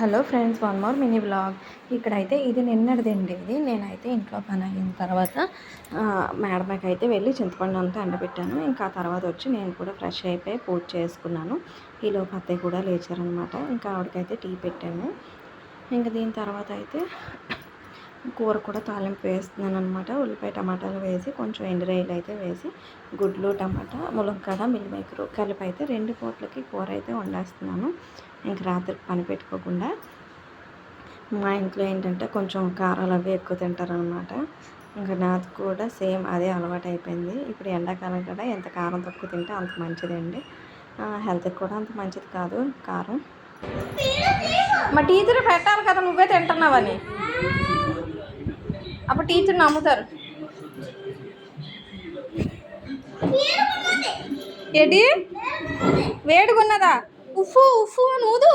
Hello friends one more mini blog ఇక్కడైతే ఇది నిన్నటిదండి ఇది. నేనైతే ఇంట్లో పని అయిన తర్వాత మేడమకి అయితే వెళ్ళి చింతపండు అంతా ఎండబెట్టాను. ఇంకా ఆ తర్వాత వచ్చి నేను కూడా ఫ్రెష్ అయిపోయి పూజ చేసుకున్నాను. ఈలోపు అత్తయ్య కూడా లేచారనమాట ఇంకా ఆవిడకైతే టీ పెట్టాను. ఇంకా దీని తర్వాత అయితే కూర కూడా తాలింపు వేస్తున్నాను అనమాట ఉల్లిపాయ టమాటాలు వేసి కొంచెం ఎండురాయిలు అయితే వేసి గుడ్లు టమాటా ములక్కాడ మిల్లిమేకరు కలిపి అయితే రెండు పూట్లకి కూర అయితే వండేస్తున్నాను. ఇంక రాత్రికి పని పెట్టుకోకుండా మా ఇంట్లో ఏంటంటే కొంచెం కారాలు అవి ఎక్కువ తింటారనమాట ఇంకా నాకు కూడా సేమ్ అదే అలవాటు అయిపోయింది. ఇప్పుడు ఎండాకాలం కదా ఎంత కారం తక్కువ తింటే అంత మంచిదండి హెల్త్కి కూడా అంత మంచిది కాదు కారం. మా టీచర్ పెట్టాలి కదా నువ్వే తింటున్నావని. అప్పుడు టీచర్ నమ్ముతారు. ఏంటి? వేడుకున్నదా ఉఫు ఉఫు అని ఊదు.